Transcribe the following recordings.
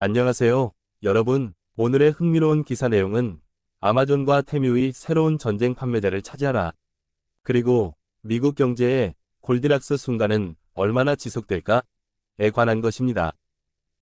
안녕하세요. 여러분, 오늘의 흥미로운 기사 내용은 아마존과 테뮤의 새로운 전쟁 판매자를 차지하라. 그리고 미국 경제의 골디락스 순간은 얼마나 지속될까?에 관한 것입니다.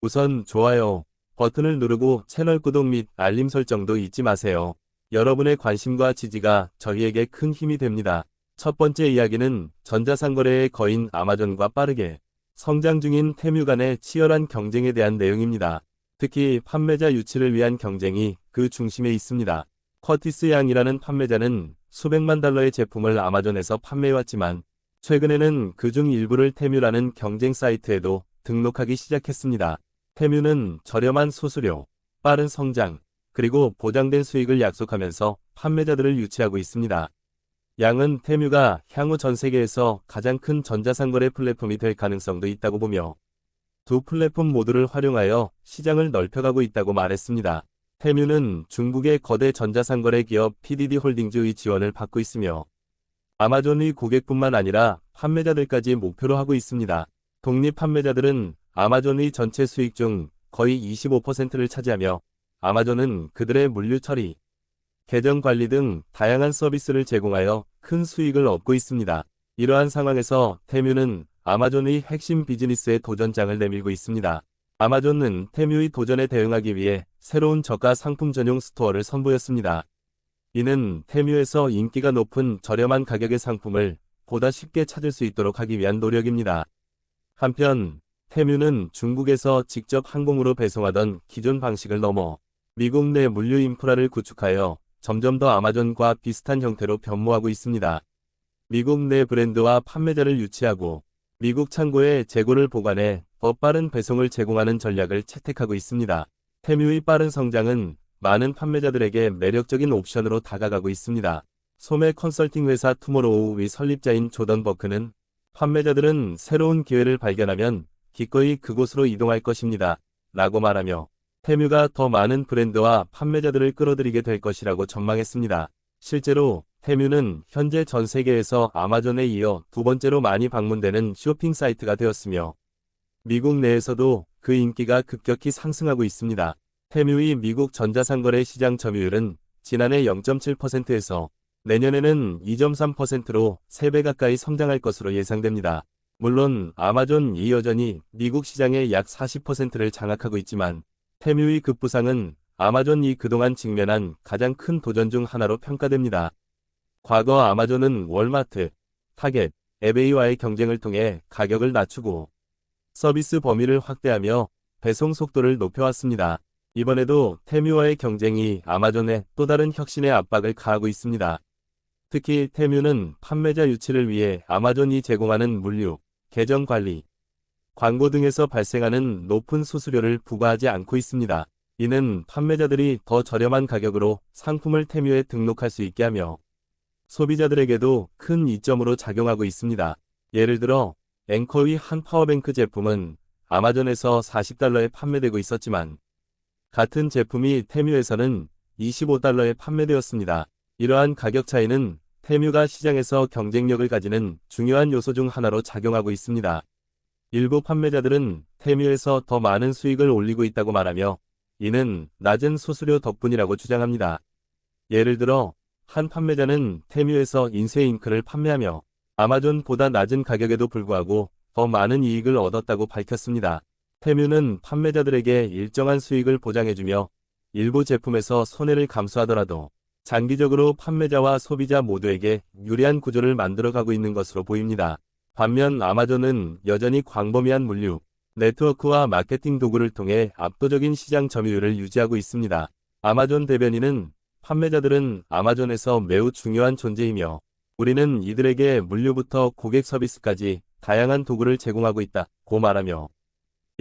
우선 좋아요 버튼을 누르고 채널 구독 및 알림 설정도 잊지 마세요. 여러분의 관심과 지지가 저희에게 큰 힘이 됩니다. 첫 번째 이야기는 전자상거래의 거인 아마존과 빠르게 성장 중인 테뮤 간의 치열한 경쟁에 대한 내용입니다. 특히 판매자 유치를 위한 경쟁이 그 중심에 있습니다. 커티스 양이라는 판매자는 수백만 달러의 제품을 아마존에서 판매해왔지만 최근에는 그 중 일부를 테뮤라는 경쟁 사이트에도 등록하기 시작했습니다. 테뮤는 저렴한 수수료, 빠른 성장, 그리고 보장된 수익을 약속하면서 판매자들을 유치하고 있습니다. 양은 테뮤가 향후 전 세계에서 가장 큰 전자상거래 플랫폼이 될 가능성도 있다고 보며 두 플랫폼 모두를 활용하여 시장을 넓혀가고 있다고 말했습니다. 테뮤는 중국의 거대 전자상거래 기업 PDD 홀딩즈의 지원을 받고 있으며 아마존의 고객뿐만 아니라 판매자들까지 목표로 하고 있습니다. 독립 판매자들은 아마존의 전체 수익 중 거의 25%를 차지하며 아마존은 그들의 물류 처리, 계정 관리 등 다양한 서비스를 제공하여 큰 수익을 얻고 있습니다. 이러한 상황에서 테뮤는 아마존의 핵심 비즈니스에 도전장을 내밀고 있습니다. 아마존은 테뮤의 도전에 대응하기 위해 새로운 저가 상품 전용 스토어를 선보였습니다. 이는 테뮤에서 인기가 높은 저렴한 가격의 상품을 보다 쉽게 찾을 수 있도록 하기 위한 노력입니다. 한편 테뮤는 중국에서 직접 항공으로 배송하던 기존 방식을 넘어 미국 내 물류 인프라를 구축하여 점점 더 아마존과 비슷한 형태로 변모하고 있습니다. 미국 내 브랜드와 판매자를 유치하고 미국 창고에 재고를 보관해 더 빠른 배송을 제공하는 전략을 채택하고 있습니다. 테뮤의 빠른 성장은 많은 판매자들에게 매력적인 옵션으로 다가가고 있습니다. 소매 컨설팅 회사 투모로우의 설립자인 조던 버크는 판매자들은 새로운 기회를 발견하면 기꺼이 그곳으로 이동할 것입니다. 라고 말하며 테뮤가 더 많은 브랜드와 판매자들을 끌어들이게 될 것이라고 전망했습니다. 실제로 테뮤는 현재 전 세계에서 아마존에 이어 두 번째로 많이 방문되는 쇼핑 사이트가 되었으며 미국 내에서도 그 인기가 급격히 상승하고 있습니다. 테뮤의 미국 전자상거래 시장 점유율은 지난해 0.7%에서 내년에는 2.3%로 3배 가까이 성장할 것으로 예상됩니다. 물론 아마존이 여전히 미국 시장의 약 40%를 장악하고 있지만 테뮤의 급부상은 아마존이 그동안 직면한 가장 큰 도전 중 하나로 평가됩니다. 과거 아마존은 월마트, 타겟, 에베이와의 경쟁을 통해 가격을 낮추고 서비스 범위를 확대하며 배송 속도를 높여왔습니다. 이번에도 테뮤와의 경쟁이 아마존에 또 다른 혁신의 압박을 가하고 있습니다. 특히 테뮤는 판매자 유치를 위해 아마존이 제공하는 물류, 계정 관리, 광고 등에서 발생하는 높은 수수료를 부과하지 않고 있습니다. 이는 판매자들이 더 저렴한 가격으로 상품을 테뮤에 등록할 수 있게 하며 소비자들에게도 큰 이점으로 작용하고 있습니다. 예를 들어 앵커의 한 파워뱅크 제품은 아마존에서 40달러에 판매되고 있었지만 같은 제품이 테뮤에서는 25달러에 판매되었습니다. 이러한 가격 차이는 테뮤가 시장에서 경쟁력을 가지는 중요한 요소 중 하나로 작용하고 있습니다. 일부 판매자들은 테뮤에서 더 많은 수익을 올리고 있다고 말하며 이는 낮은 수수료 덕분이라고 주장합니다. 예를 들어 한 판매자는 테뮤에서 인쇄잉크를 판매하며 아마존보다 낮은 가격에도 불구하고 더 많은 이익을 얻었다고 밝혔습니다. 테뮤는 판매자들에게 일정한 수익을 보장해주며 일부 제품에서 손해를 감수하더라도 장기적으로 판매자와 소비자 모두에게 유리한 구조를 만들어가고 있는 것으로 보입니다. 반면 아마존은 여전히 광범위한 물류, 네트워크와 마케팅 도구를 통해 압도적인 시장 점유율을 유지하고 있습니다. 아마존 대변인은 판매자들은 아마존에서 매우 중요한 존재이며 우리는 이들에게 물류부터 고객 서비스까지 다양한 도구를 제공하고 있다 고 말하며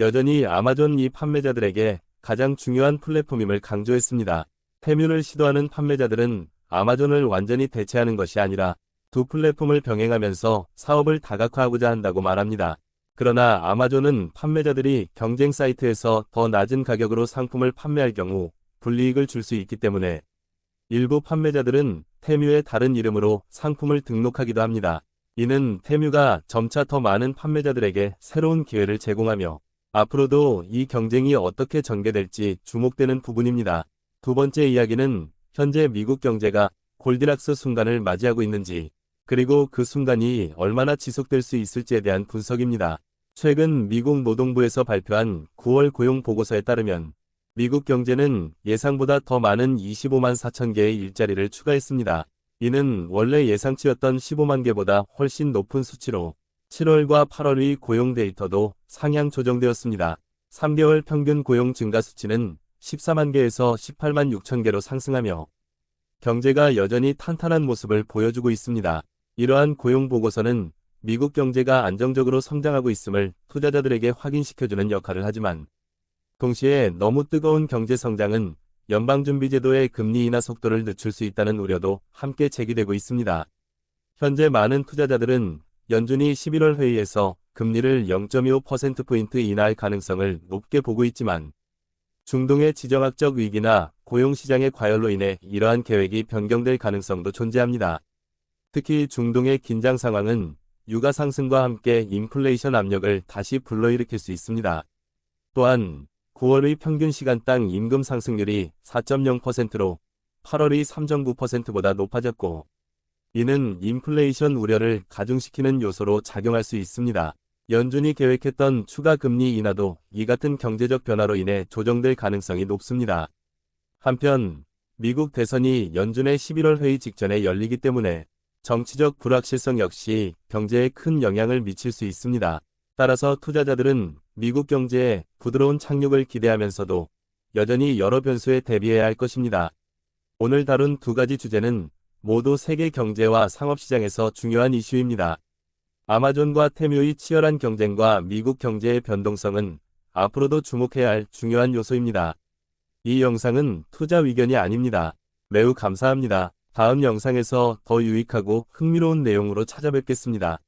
여전히 아마존 이 판매자들에게 가장 중요한 플랫폼임을 강조했습니다. 테뮤를 시도하는 판매자들은 아마존을 완전히 대체하는 것이 아니라 두 플랫폼을 병행하면서 사업을 다각화하고자 한다고 말합니다. 그러나 아마존은 판매자들이 경쟁 사이트에서 더 낮은 가격으로 상품을 판매할 경우 불이익을 줄 수 있기 때문에 일부 판매자들은 테뮤의 다른 이름으로 상품을 등록하기도 합니다. 이는 테뮤가 점차 더 많은 판매자들에게 새로운 기회를 제공하며 앞으로도 이 경쟁이 어떻게 전개될지 주목되는 부분입니다. 두 번째 이야기는 현재 미국 경제가 골디락스 순간을 맞이하고 있는지, 그리고 그 순간이 얼마나 지속될 수 있을지에 대한 분석입니다. 최근 미국 노동부에서 발표한 9월 고용 보고서에 따르면 미국 경제는 예상보다 더 많은 25만 4천 개의 일자리를 추가했습니다. 이는 원래 예상치였던 15만 개보다 훨씬 높은 수치로 7월과 8월의 고용 데이터도 상향 조정되었습니다. 3개월 평균 고용 증가 수치는 14만 개에서 18만 6천 개로 상승하며 경제가 여전히 탄탄한 모습을 보여주고 있습니다. 이러한 고용 보고서는 미국 경제가 안정적으로 성장하고 있음을 투자자들에게 확인시켜주는 역할을 하지만 동시에 너무 뜨거운 경제 성장은 연방준비제도의 금리 인하 속도를 늦출 수 있다는 우려도 함께 제기되고 있습니다. 현재 많은 투자자들은 연준이 11월 회의에서 금리를 0.25%포인트 인하할 가능성을 높게 보고 있지만 중동의 지정학적 위기나 고용시장의 과열로 인해 이러한 계획이 변경될 가능성도 존재합니다. 특히 중동의 긴장 상황은 유가 상승과 함께 인플레이션 압력을 다시 불러일으킬 수 있습니다. 또한 9월의 평균 시간당 임금 상승률이 4.0%로 8월의 3.9%보다 높아졌고 이는 인플레이션 우려를 가중시키는 요소로 작용할 수 있습니다. 연준이 계획했던 추가 금리 인하도 이 같은 경제적 변화로 인해 조정될 가능성이 높습니다. 한편 미국 대선이 연준의 11월 회의 직전에 열리기 때문에 정치적 불확실성 역시 경제에 큰 영향을 미칠 수 있습니다. 따라서 투자자들은 미국 경제에 부드러운 착륙을 기대하면서도 여전히 여러 변수에 대비해야 할 것입니다. 오늘 다룬 두 가지 주제는 모두 세계 경제와 상업시장에서 중요한 이슈입니다. 아마존과 테뮤의 치열한 경쟁과 미국 경제의 변동성은 앞으로도 주목해야 할 중요한 요소입니다. 이 영상은 투자 의견이 아닙니다. 매우 감사합니다. 다음 영상에서 더 유익하고 흥미로운 내용으로 찾아뵙겠습니다.